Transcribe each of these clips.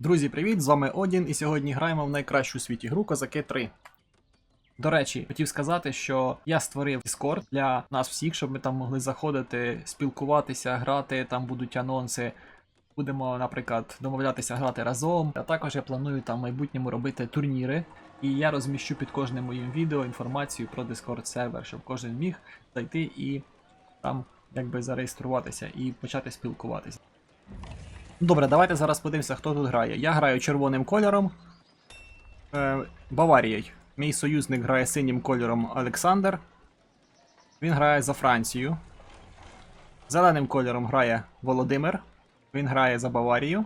Друзі, привіт! З вами Одін, і сьогодні граємо в найкращу у світі гру Козаки 3. До речі, хотів сказати, що я створив Discord для нас всіх, щоб ми там могли заходити, спілкуватися, грати, там будуть анонси. Будемо, наприклад, домовлятися грати разом. А також я планую там в майбутньому робити турніри. І я розміщу під кожним моїм відео інформацію про Discord сервер, щоб кожен міг зайти і там якби зареєструватися і почати спілкуватися. Добре, давайте зараз подивимося, хто тут грає. Я граю червоним кольором. Е, Баварією. Мій союзник грає синім кольором Олександр. Він грає за Францію. Зеленим кольором грає Володимир. Він грає за Баварію.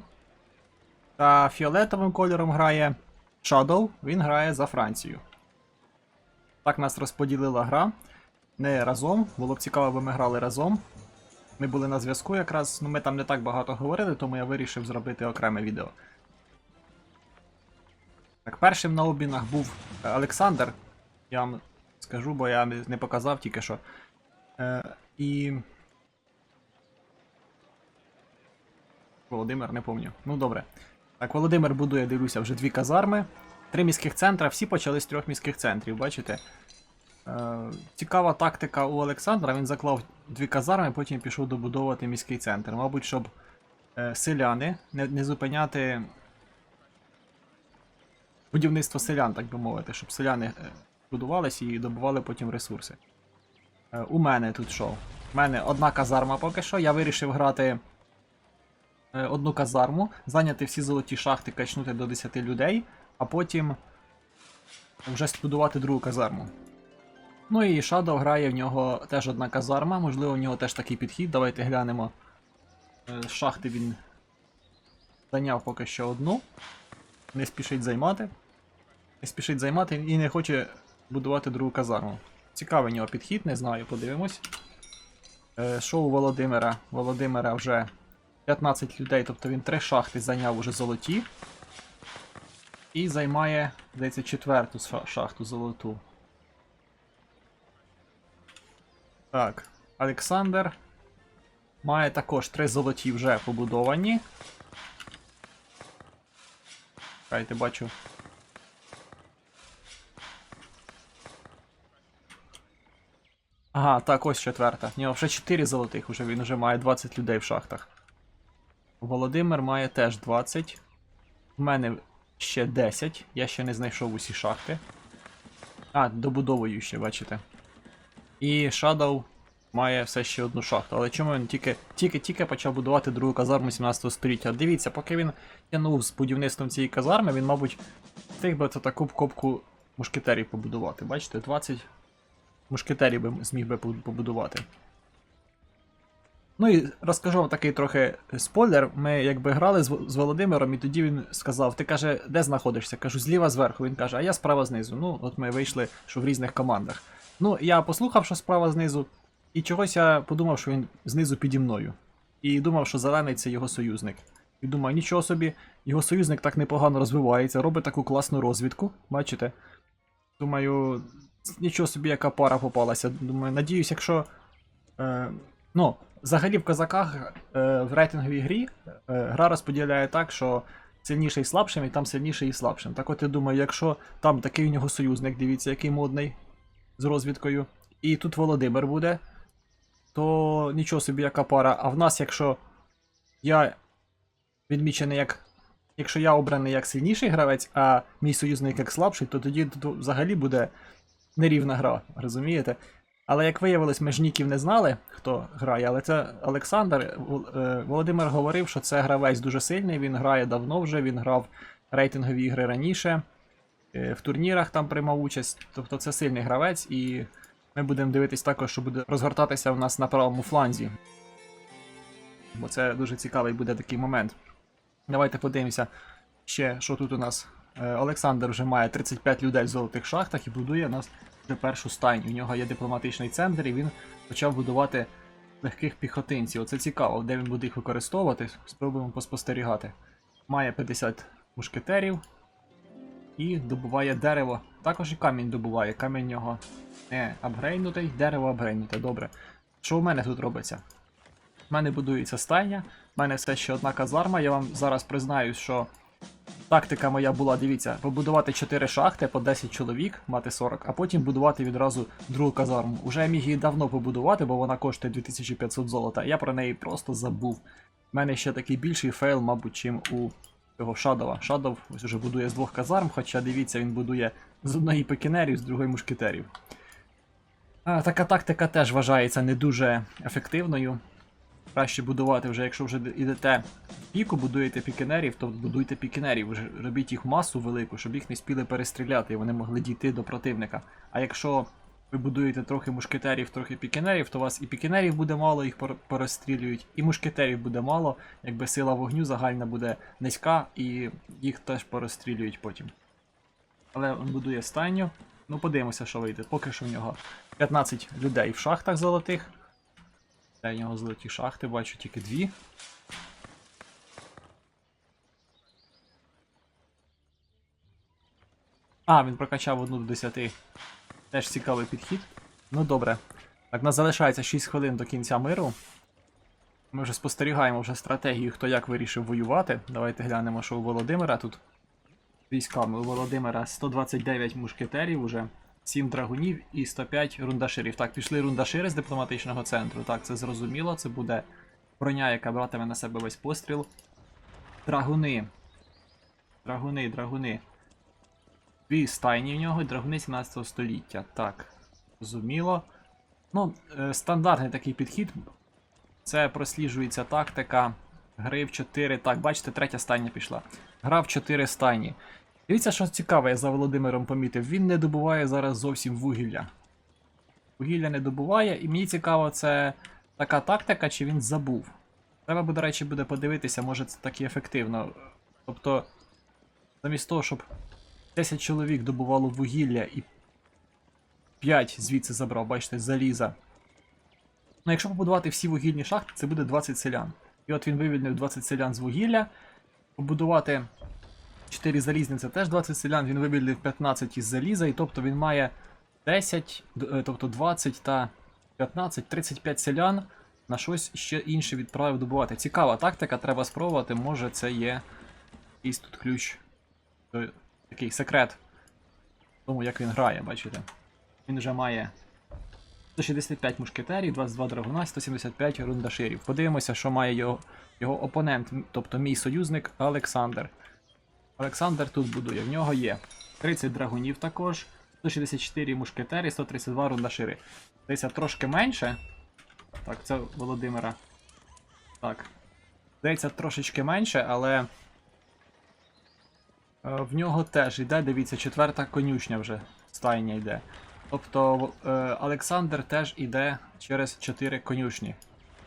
Та фіолетовим кольором грає Shadow. Він грає за Францію. Так нас розподілила гра. Не разом. Було б цікаво, аби ми грали разом. Ми були на зв'язку якраз, ну ми там не так багато говорили, тому я вирішив зробити окреме відео. Так, першим на обмінах був е, Олександр. Я вам скажу, бо я не показав тільки що. Е, і. Володимир, не пам'ятаю. Ну добре. Так, Володимир будує, дивлюся, вже дві казарми. Три міських центра, всі почали з трьох міських центрів, бачите? Е, цікава тактика у Олександра. Він заклав дві казарми, потім пішов добудовувати міський центр. Мабуть, щоб е, селяни не, не зупиняти будівництво селян, так би мовити, щоб селяни е, будувалися і добували потім ресурси. Е, у мене тут що? У мене одна казарма поки що. Я вирішив грати е, одну казарму, зайняти всі золоті шахти, качнути до 10 людей, а потім вже збудувати другу казарму. Ну і Shadow грає в нього теж одна казарма, можливо, в нього теж такий підхід. Давайте глянемо. Е, З шахти він зайняв поки що одну. Не спішить займати. Не спішить займати і не хоче будувати другу казарму. Цікавий нього підхід, не знаю, подивимось. Е, Що у Володимира? Володимира вже 15 людей, тобто він три шахти зайняв уже золоті. І займає, здається, четверту шахту золоту. Так, Олександр має також три золоті вже побудовані. Чекайте, бачу. Ага, так, ось четверта. В нього вже 4 золотих, уже він вже має 20 людей в шахтах. Володимир має теж 20. У мене ще 10. Я ще не знайшов усі шахти. А, добудовую ще, бачите. І Shadow має все ще одну шахту. Але чому він тільки тільки, почав будувати другу казарму 17 століття? Дивіться, поки він тянув з будівництвом цієї казарми, він, мабуть, встиг би це таку копку мушкетерів побудувати. Бачите, 20 мушкетерів би зміг би побудувати. Ну і розкажу вам такий трохи спойлер. Ми якби грали з, з Володимиром, і тоді він сказав: Ти каже, де знаходишся? Кажу, зліва зверху. Він каже, а я справа знизу. Ну, от ми вийшли, що в різних командах. Ну, я послухав, що справа знизу, і чогось я подумав, що він знизу піді мною. І думав, що зелений це його союзник. І думаю, нічого собі, його союзник так непогано розвивається, робить таку класну розвідку. Бачите? Думаю, нічого собі, яка пара попалася. Думаю, надіюсь, якщо. Е, ну, взагалі в козаках е, в рейтинговій грі е, гра розподіляє так, що сильніший слабшим, і там сильніший і слабшим. Так от я думаю, якщо там такий у нього союзник, дивіться, який модний з розвідкою, і тут Володимир буде, то нічого собі яка пара. А в нас, якщо я відмічений як. Якщо я обраний як сильніший гравець, а мій союзник як слабший, то тоді взагалі буде нерівна гра, розумієте? Але як виявилось, ми ж ніків не знали, хто грає, але це Олександр. Е, Володимир говорив, що це гравець дуже сильний, він грає давно вже, він грав рейтингові ігри раніше, е, в турнірах там приймав участь. Тобто це сильний гравець, і ми будемо дивитись також, що буде розгортатися у нас на правому фланзі. Бо це дуже цікавий буде такий момент. Давайте подивимося ще, що тут у нас. Е, Олександр вже має 35 людей в золотих шахтах і будує нас вже першу стайню. У нього є дипломатичний центр, і він почав будувати легких піхотинців. Оце цікаво, де він буде їх використовувати. Спробуємо поспостерігати. Має 50 мушкетерів і добуває дерево. Також і камінь добуває. Камінь нього не апгрейднутий, дерево апгрейднуте. Добре. Що у мене тут робиться? У мене будується стайня, в мене все ще одна казарма. Я вам зараз признаюсь, що Тактика моя була, дивіться, побудувати 4 шахти по 10 чоловік, мати 40, а потім будувати відразу другу казарму. Уже я міг її давно побудувати, бо вона коштує 2500 золота. Я про неї просто забув. У мене ще такий більший фейл, мабуть, чим у цього Шадова. Шадов ось уже будує з двох казарм, хоча дивіться, він будує з одної пекінерів, з другої мушкетерів. А, така тактика теж вважається не дуже ефективною. Краще будувати вже, якщо вже йдете піку, будуєте пікінерів, то будуйте пікінерів, робіть їх масу велику, щоб їх не спіли перестріляти і вони могли дійти до противника. А якщо ви будуєте трохи мушкетерів, трохи пікінерів, то у вас і пікінерів буде мало, їх порозстрілюють, і мушкетерів буде мало, якби сила вогню загальна буде низька, і їх теж порозстрілюють потім. Але він будує стайню. Ну, подивимося, що вийде. Поки що в нього 15 людей в шахтах золотих. Де в нього золоті шахти, бачу тільки дві. А, він прокачав одну до 10. Теж цікавий підхід. Ну добре. Так, нас залишається 6 хвилин до кінця миру. Ми вже спостерігаємо вже стратегію, хто як вирішив воювати. Давайте глянемо, що у Володимира тут. Військами у Володимира 129 мушкетерів уже, 7 драгунів і 105 рундаширів. Так, пішли рундашири з дипломатичного центру. Так, це зрозуміло. Це буде броня, яка братиме на себе весь постріл. Драгуни. Драгуни, драгуни. Дві стайні в нього, драгуни 17 століття. Так, зрозуміло. Ну, е, стандартний такий підхід. Це просліджується тактика гри в 4. Так, бачите, третя стайня пішла. Гра в 4 стайні. Дивіться, що цікаве, я за Володимиром помітив. Він не добуває зараз зовсім вугілля. Вугілля не добуває, і мені цікаво, це така тактика, чи він забув. Треба, до речі, буде подивитися, може це так і ефективно. Тобто, замість того, щоб 10 чоловік добувало вугілля і 5 звідси забрав, бачите, заліза. Ну, якщо побудувати всі вугільні шахти, це буде 20 селян. І от він вивільнив 20 селян з вугілля. Побудувати 4 залізні це теж 20 селян, він вивільнив 15 із заліза, і тобто він має 10, е, тобто 20 та 15, 35 селян на щось ще інше відправив добувати. Цікава тактика, треба спробувати, може це є якийсь тут ключ. Такий секрет. Тому як він грає, бачите. Він вже має 165 мушкетерів, 22 драгуна, 175 рундаширів. Подивимося, що має його, його опонент, тобто мій союзник Олександр. Олександр тут будує. В нього є 30 драгунів також, 164 мушкетері, 132 рундашири. Десь трошки менше. Так, це Володимира. Так. Здається, трошечки менше, але. е, В нього теж йде, дивіться, четверта конюшня вже стайня йде. Тобто е, Олександр теж іде через 4 конюшні.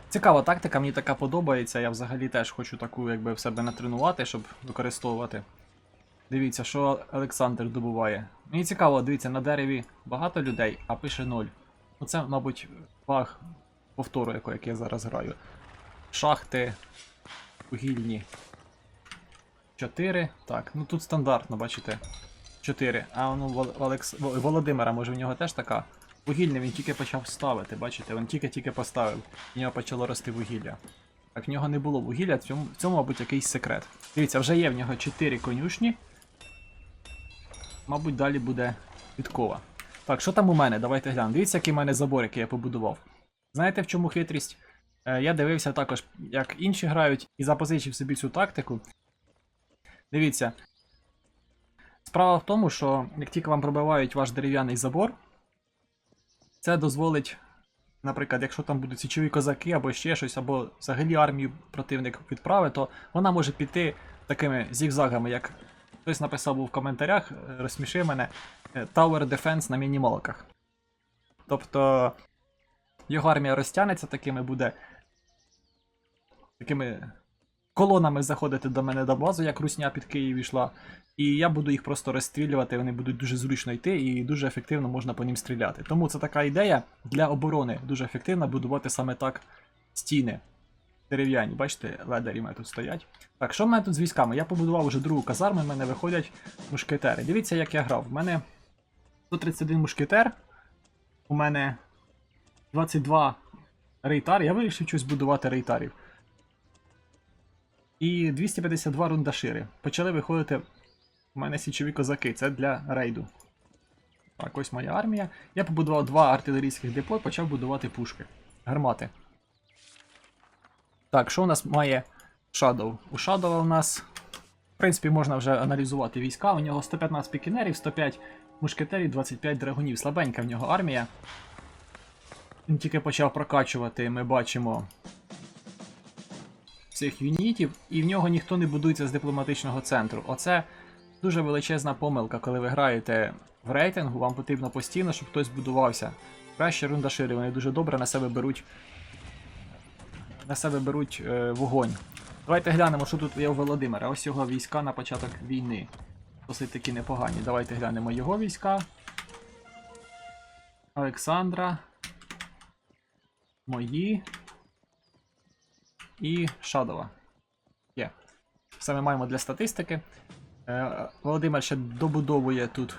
Цікава тактика, мені така подобається. Я взагалі теж хочу таку якби в себе натренувати, щоб використовувати. Дивіться, що Олександр добуває. Мені цікаво, дивіться, на дереві багато людей, а пише 0. Ну це, мабуть, баг повтору, як я зараз граю. Шахти вугільні. 4. Так, ну тут стандартно, бачите. 4. А ну Олекс... Володимира, може в нього теж така. Вугільне він тільки почав ставити, бачите, він тільки-тільки поставив. В нього почало рости вугілля. Так, в нього не було вугілля, в цьому, в цьому, мабуть, якийсь секрет. Дивіться, вже є в нього 4 конюшні. Мабуть, далі буде підкова. Так, що там у мене? Давайте глянемо. Дивіться, який в мене забор, який я побудував. Знаєте, в чому хитрість? Е, я дивився також, як інші грають, і запозичив собі цю тактику. Дивіться. Справа в тому, що як тільки вам пробивають ваш дерев'яний забор, це дозволить, наприклад, якщо там будуть січові козаки або ще щось, або взагалі армію противник відправить, то вона може піти такими зігзагами, як хтось написав в коментарях, е, розсмішив мене е, Tower Defense на мінімалках. Тобто його армія розтягнеться такими буде такими колонами заходити до мене до базу, як русня під Київ йшла. І я буду їх просто розстрілювати, вони будуть дуже зручно йти і дуже ефективно можна по ним стріляти. Тому це така ідея для оборони дуже ефективна будувати саме так стіни. Дерев'яні, бачите, ледарі в мене тут стоять. Так, що в мене тут з військами? Я побудував вже другу казарму, в мене виходять мушкетери. Дивіться, як я грав. У мене 131 мушкетер, у мене 22 рейтар. Я вирішив щось будувати рейтарів. І 252 рундашири. Почали виходити У мене січові козаки, це для рейду. Так, ось моя армія. Я побудував два артилерійських депо почав будувати пушки. Гармати. Так, що у нас має Shadow? У Shadow у нас, в принципі, можна вже аналізувати війська. У нього 115 пікінерів, 105 мушкетерів, 25 драгунів. Слабенька в нього армія. Він тільки почав прокачувати, ми бачимо цих юнітів, і в нього ніхто не будується з дипломатичного центру. Оце дуже величезна помилка, коли ви граєте в рейтингу, вам потрібно постійно, щоб хтось будувався. Краще рундашири, вони дуже добре на себе беруть. На себе беруть е, вогонь. Давайте глянемо, що тут є у Володимира. Ось його війська на початок війни. Досить таки непогані. Давайте глянемо його війська. Олександра. Мої. І Шадова. Є. Все ми маємо для статистики. Е, Володимир ще добудовує тут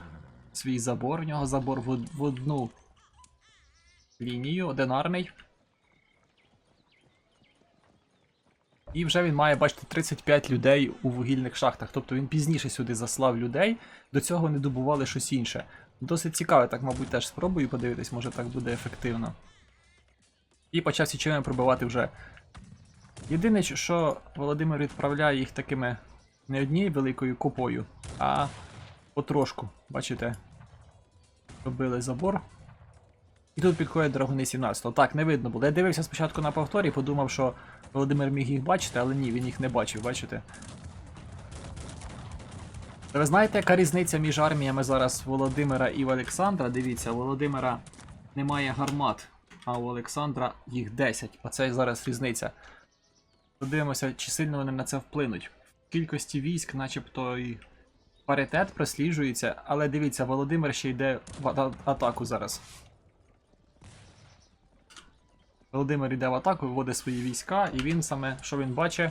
свій забор. У нього забор в, одну лінію, одинарний. І вже він має, бачите, 35 людей у вугільних шахтах. Тобто він пізніше сюди заслав людей, до цього вони добували щось інше. Досить цікаво, так, мабуть, теж спробую подивитись, може так буде ефективно. І почав січовими пробивати вже. Єдине, що Володимир відправляє їх такими не однією великою купою, а потрошку. Бачите? Робили забор. І тут підходять драгуни 17-го. Так, не видно було. Я дивився спочатку на повторі, подумав, що Володимир міг їх бачити, але ні, він їх не бачив, бачите? Ви знаєте, яка різниця між арміями зараз Володимира і Олександра? Дивіться, Володимира немає гармат, а у Олександра їх 10. Оце зараз різниця. Подивимося, чи сильно вони на це вплинуть. В кількості військ, начебто і паритет просліджується, але дивіться, Володимир ще йде в атаку зараз. Володимир йде в атаку, виводить свої війська, і він саме, що він бачить?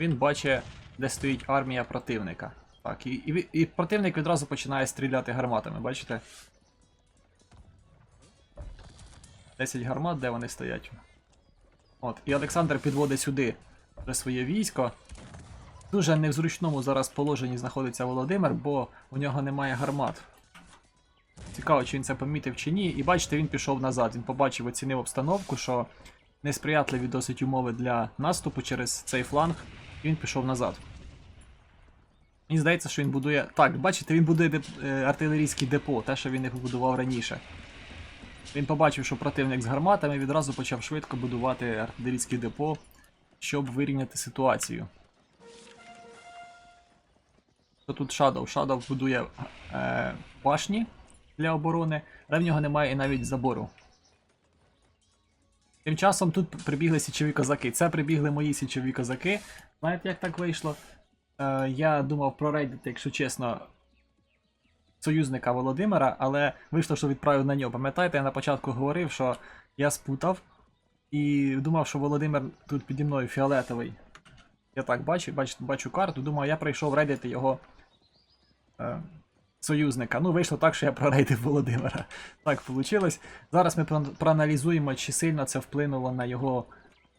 Він бачить, де стоїть армія противника. Так, і, і, і противник відразу починає стріляти гарматами, бачите? 10 гармат, де вони стоять. От, і Олександр підводить сюди вже своє військо. Дуже невзручному зараз положенні знаходиться Володимир, бо у нього немає гармат. Цікаво, чи він це помітив чи ні. І бачите, він пішов назад. Він побачив, оцінив обстановку, що несприятливі досить умови для наступу через цей фланг, і він пішов назад. Мені здається, що він будує. Так, бачите, він будує деп... е, артилерійське депо, те, що він не побудував раніше. Він побачив, що противник з гарматами відразу почав швидко будувати артилерійське депо, щоб вирівняти ситуацію. То тут Shadow. Shadow будує е, башні для оборони, але в нього немає і навіть забору. Тим часом тут прибігли січові козаки. Це прибігли мої січові козаки. Знаєте, як так вийшло? Е, я думав прорейдити, якщо чесно, союзника Володимира, але вийшло, що відправив на нього. Пам'ятаєте, я на початку говорив, що я спутав і думав, що Володимир тут піді мною фіолетовий. Я так бачу, бачу, бачу карту, думаю, я прийшов рейдити його е, союзника. Ну, вийшло так, що я прорейдив Володимира. Так вийшло. Зараз ми проаналізуємо, чи сильно це вплинуло на його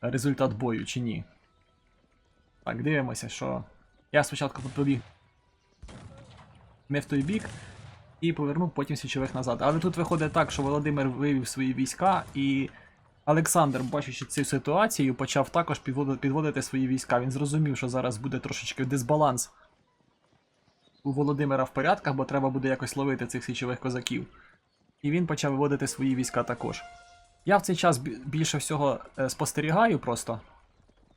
результат бою, чи ні. Так, дивимося, що. Я спочатку побіг не в той бік і повернув потім січових назад. Але тут виходить так, що Володимир вивів свої війська, і Олександр, бачачи цю ситуацію, почав також підводити свої війська. Він зрозумів, що зараз буде трошечки дисбаланс у Володимира в порядках, бо треба буде якось ловити цих січових козаків. І він почав виводити свої війська також. Я в цей час більше всього е, спостерігаю просто.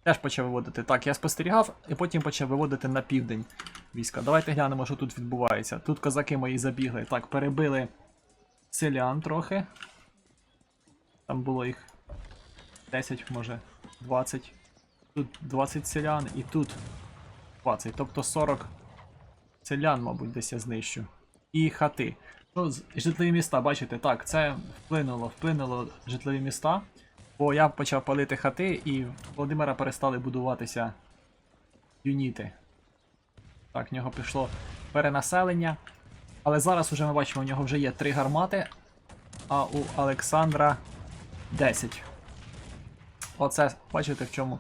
Теж почав виводити. Так, я спостерігав і потім почав виводити на південь війська. Давайте глянемо, що тут відбувається. Тут козаки мої забігли. Так, перебили селян трохи. Там було їх 10, може 20. Тут 20 селян і тут 20. Тобто 40 селян, мабуть, десь я знищу. І хати. Ну, житлові міста, бачите, так, це вплинуло, вплинуло житлові міста. Бо я почав палити хати, і в Володимира перестали будуватися юніти. Так, в нього пішло перенаселення. Але зараз уже ми бачимо, у нього вже є 3 гармати, а у Олександра 10. Оце, бачите в чому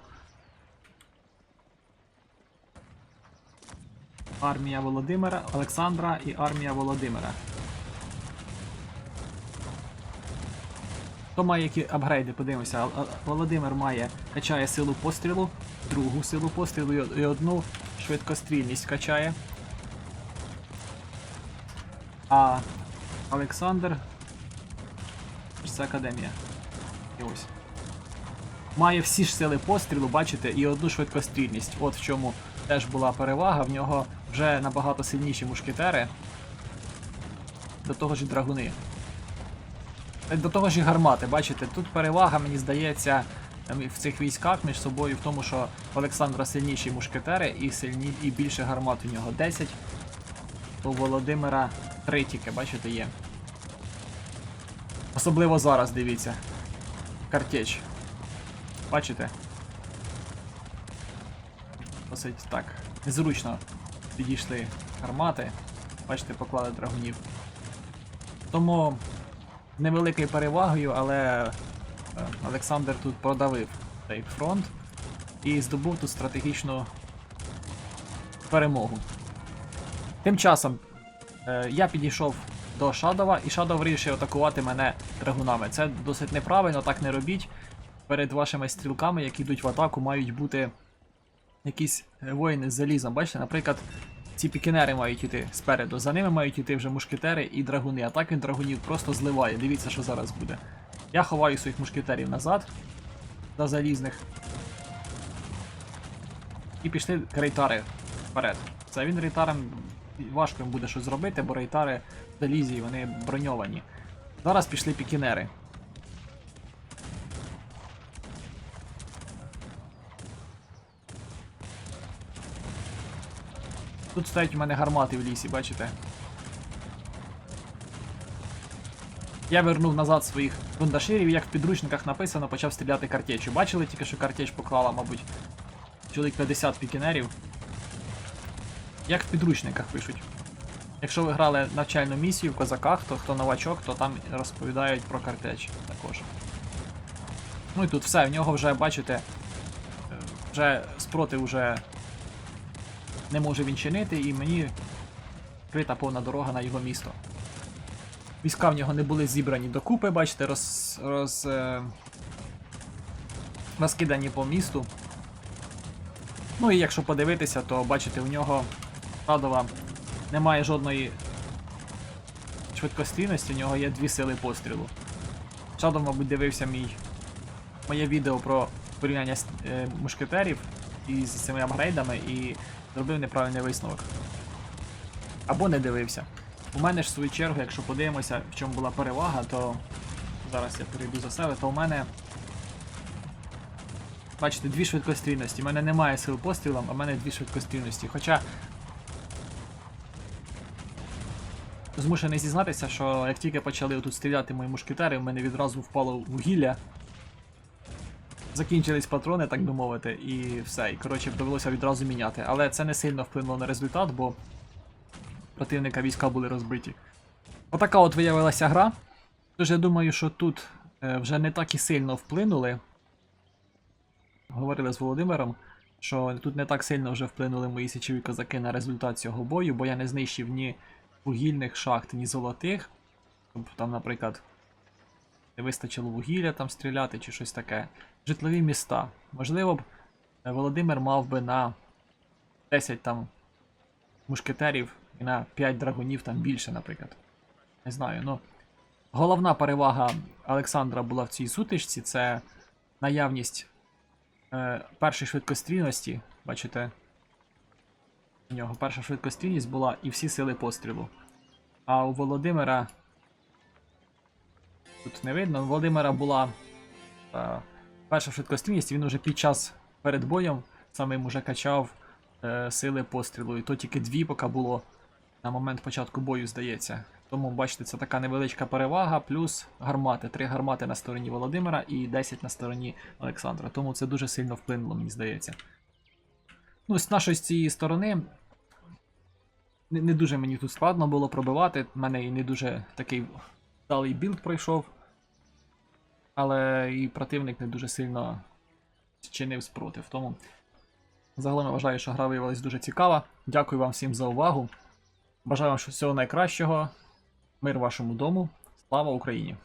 армія Володимира, Олександра і армія Володимира. Хто має які апгрейди, подивимося. Володимир має качає силу пострілу, другу силу пострілу і одну швидкострільність качає. А Олександр. Це академія. І ось. Має всі ж сили пострілу, бачите, і одну швидкострільність. От в чому теж була перевага. В нього вже набагато сильніші мушкетери. До того ж і драгуни. Е, До того ж і гармати, бачите, тут перевага, мені здається, ем, в цих військах між собою в тому, що у Олександра сильніші мушкетери і сильні, і більше гармат у нього 10. У Володимира 3 тільки, бачите, є. Особливо зараз, дивіться. Картеч. Бачите? Досить так. Незручно підійшли гармати. Бачите, поклали драгунів. Тому невеликою перевагою, але е, Олександр тут продавив цей фронт і здобув тут стратегічну перемогу. Тим часом е, я підійшов до Шадова, і Шадов вирішив атакувати мене драгунами. Це досить неправильно, так не робіть. Перед вашими стрілками, які йдуть в атаку, мають бути якісь е, воїни з залізом. Бачите, наприклад, ці пікінери мають йти спереду. За ними мають йти вже мушкетери і драгуни. А так він драгунів просто зливає. Дивіться, що зараз буде. Я ховаю своїх мушкетерів назад до залізних. І пішли рейтари вперед. Це він рейтарам важко їм буде щось зробити, бо рейтари залізі вони броньовані. Зараз пішли пікінери. Тут стоять у мене гармати в лісі, бачите? Я вернув назад своїх бундаширів, як в підручниках написано, почав стріляти картечю. Бачили тільки, що картеч поклала, мабуть, чоловік 50 пікінерів. Як в підручниках пишуть. Якщо ви грали навчальну місію в козаках, то хто новачок, то там розповідають про картеч також. Ну і тут все, в нього вже, бачите, е, вже спротив вже не може він чинити, і мені крита повна дорога на його місто. Війська в нього не були зібрані докупи, бачите, роз, роз, е, розкидані по місту. Ну і якщо подивитися, то бачите, у нього Радова немає жодної швидкострільності, у нього є дві сили пострілу. Шадов, мабуть, дивився мій моє відео про порівняння е, мушкетерів із цими апгрейдами і зробив неправильний висновок. Або не дивився. У мене ж в свою чергу, якщо подивимося, в чому була перевага, то зараз я перейду за себе, то у мене. Бачите, дві швидкострільності. У мене немає сил пострілом, а в мене дві швидкострільності. Хоча. Змушений зізнатися, що як тільки почали тут стріляти мої мушкетери, в мене відразу впало вугілля. Закінчились патрони, так би мовити, і все. І коротше довелося відразу міняти. Але це не сильно вплинуло на результат, бо противника війська були розбиті. Отака от виявилася гра. Тож я думаю, що тут е, вже не так і сильно вплинули. Говорили з Володимиром, що тут не так сильно вже вплинули мої січові козаки на результат цього бою, бо я не знищив ні вугільних шахт, ні золотих. Тобто там, наприклад, не вистачило вугілля там стріляти чи щось таке. Житлові міста. Можливо б е, Володимир мав би на 10 там мушкетерів і на 5 драгунів там більше, наприклад. Не знаю, ну. Головна перевага Олександра була в цій сутичці це наявність е, першої швидкострільності. Бачите, у нього перша швидкострільність була і всі сили пострілу. А у Володимира. Тут не видно, Володимира була е, перша швидкострільність, він уже під час перед боєм самим уже качав е, сили пострілу. І то тільки дві поки було на момент початку бою, здається. Тому, бачите, це така невеличка перевага, плюс гармати. Три гармати на стороні Володимира і 10 на стороні Олександра. Тому це дуже сильно вплинуло, мені здається. Ну, з нашої з цієї сторони. Не, не дуже мені тут складно було пробивати. У мене і не дуже такий вдалий білд пройшов. Але і противник не дуже сильно чинив спротив. Тому Загалом я вважаю, що гра виявилась дуже цікава. Дякую вам всім за увагу. Бажаю вам всього найкращого. Мир вашому дому. Слава Україні!